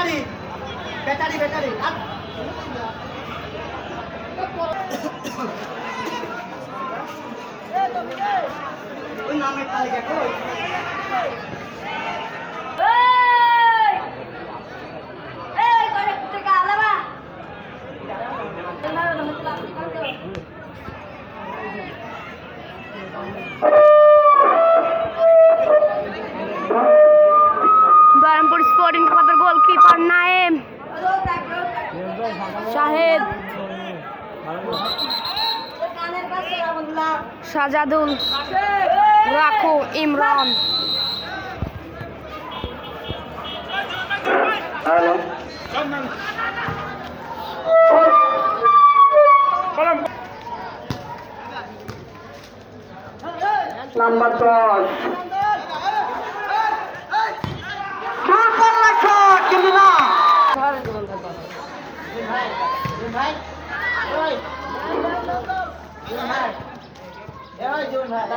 Battery battery battery ওই নামের তালিকা কই এই! এই, করে থেকে আলাদা। বহরমপুর স্পোর্টিং ক্লাবের গোলকিপার নায়েম শাহেদ। সাজাদুল রাখু ইমরান। নাম্বার দশ সুপার শট কিন্তু না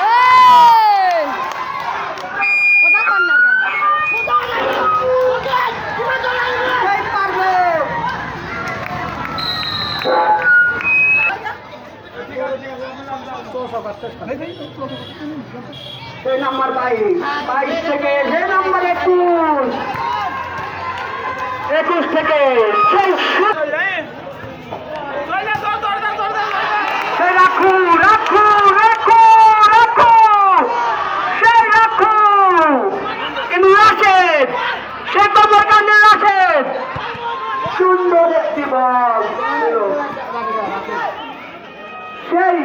এই! কথা কন না কেন? সেই পারবে সেই নাম্বার বাইশ। বাইশ থেকে যে নাম্বার একুশ। একুশ থেকে সেই রাখু রাখু রাখু সেই রাখু। কিন্তু রাশেদ, সে কবর কান্দে রাশেদ। সুন্দর একটি বল। সেই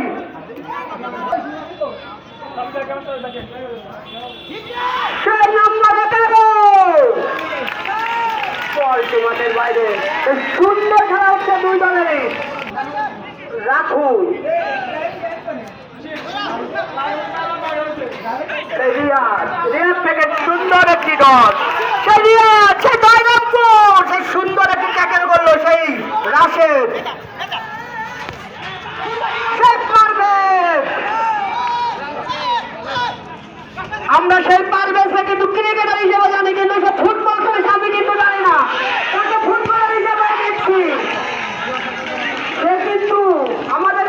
মাঠের বাইরে থেকে সুন্দর একটি ডট সেই রিয়াদ সেই সুন্দর একটি ট্যাকেল করল সেই রাশেদ সেই পারভেজ আমরা সেই পারভেজকে কিন্তু ক্রিকেটার হিসেবে জানি, কিন্তু সে ফুটবল খেলেছে আমি কিন্তু জানি না। তাকে ফুটবলার হিসেবে দেখছি কিন্তু আমাদের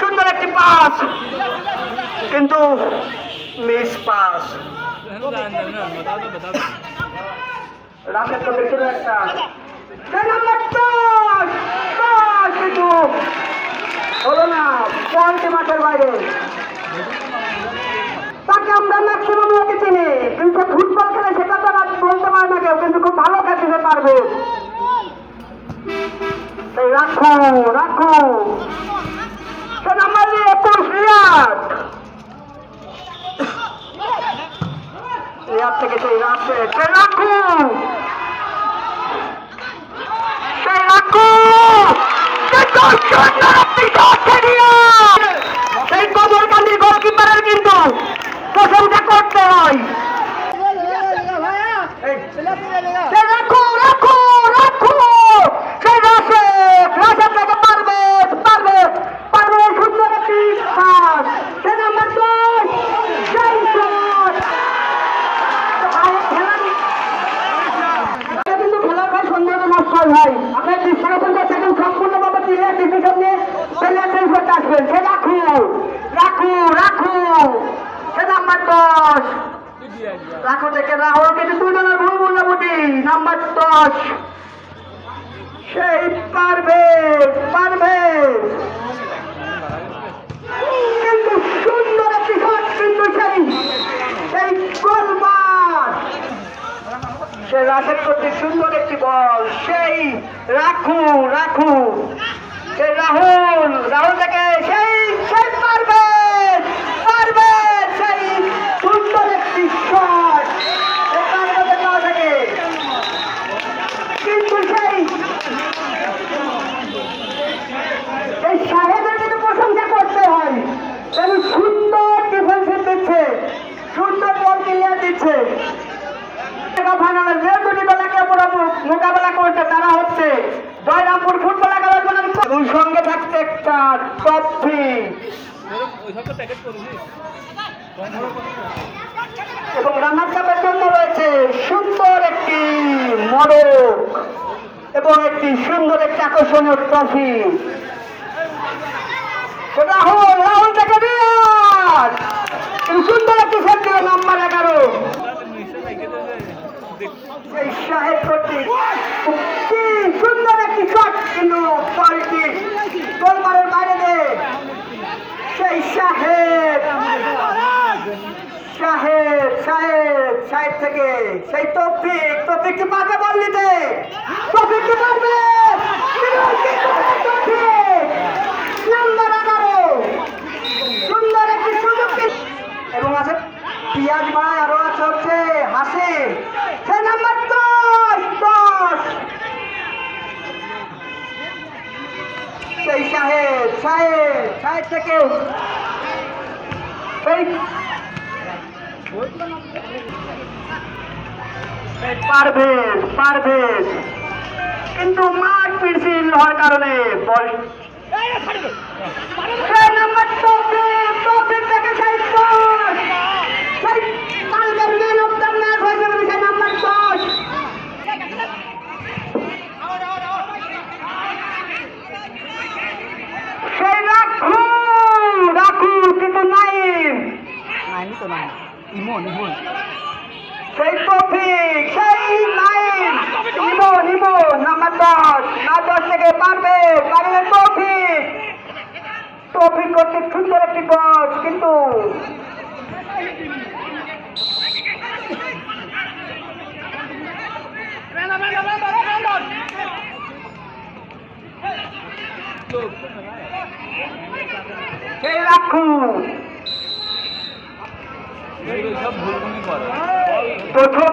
সুন্দর একটি পাস। কিন্তু মিস পাস। একটা। নাম্বার দশ হলো না পয়েন্টে মাঠের বাইরে। তাকে আমরা ম্যাক্সিমাম লোকে চিনি। কিন্তু ফুটবল খেলে সেটা তো বলতে পারে না কেউ, কিন্তু খুব ভালো খেলতে পারবে রাখো রাখো। নাম্বার একুশ, রিয়াদ। রিয়াদ থেকে সেই রাখে, সে রাখো। সেই রাখো। সেই কবরকান্দির গোলকিপারের কিন্তু প্রশংসা করতে হয় সে রাখো রাখো রাখো সে রাশেদ রাশেদ থেকে পারবে পারবে পারবে সুন্দর একটি পাস সে নাম্বার দশ সেই শট কিন্তু খেলার ভাই সৌন্দর্য নষ্ট হয় ভাই আপনার দৃশ্যরোপণ সেকেন্ড সম্পূর্ণভাবে ক্লিয়ার ডিসিশন নিয়ে প্লেয়ার চেঞ্জ করতে আসবেন সে রাখু রাখু রাখু সে নাম্বার দশ। রাখো রাহুল কিন্তু ভুল নাম্বার দশ। সেই পারবে পারবে। কিন্তু সুন্দর একটি শট, কিন্তু সেই সেই গোলবার সে রাশেদ করতে সুন্দর একটি বল। সেই রাখু রাখু। সেই রাহুল রাহুল থেকে সেই সেই পারবে পারবে সেই সুন্দর একটি শট দিচ্ছে ফাইনালে যে দুটি দলকে মোকাবেলা করছে তারা হচ্ছে জয়রামপুর ফুটবল একাদশ এবং সঙ্গে একটা ট্রফি এবং চাপের জন্য রয়েছে সুন্দর একটি মডক এবং একটি সুন্দর একটি আকর্ষণীয় ট্রফি রাহুল রাহুল থেকে বিরাট। সুন্দর একটি সেট দিল নাম্বার এগারো। সেই শাহেদ কর্তৃক সুন্দর একটি শট কিন্তু বলটি গোলমারের বাইরে দেয় সেই শাহেদ শাহেদ শাহেদ শাহেদ থেকে, সেই তৌফিক তৌফিক কি পারবে বল নিতে তৌফিক কি পারবে এবং আছে পিয়াজ ভাই, আরও আছে হচ্ছে হাসিম। সে নাম্বার দশ দশ। সেই সাহেব সাহেব সাহেব পারভেজ পারভেজ কিন্তু মাঠ পিছিয়ে হওয়ার কারণে বল নাম্বার তৌফিক তৌফিক থেকে সেই কালকের ম্যান অফ দ্য ম্যাচ হয়ে রাখু কিন্তু নাইম সেই তৌফিক সেই নাইম নিবো নিবো, নাম্বার দশ। না দশ থেকে পারবে পারবে তৌফিক তৌফিক করতে সুন্দর একটি গছ কিন্তু সেই রাখু সব ভুলগুলি করে প্রথম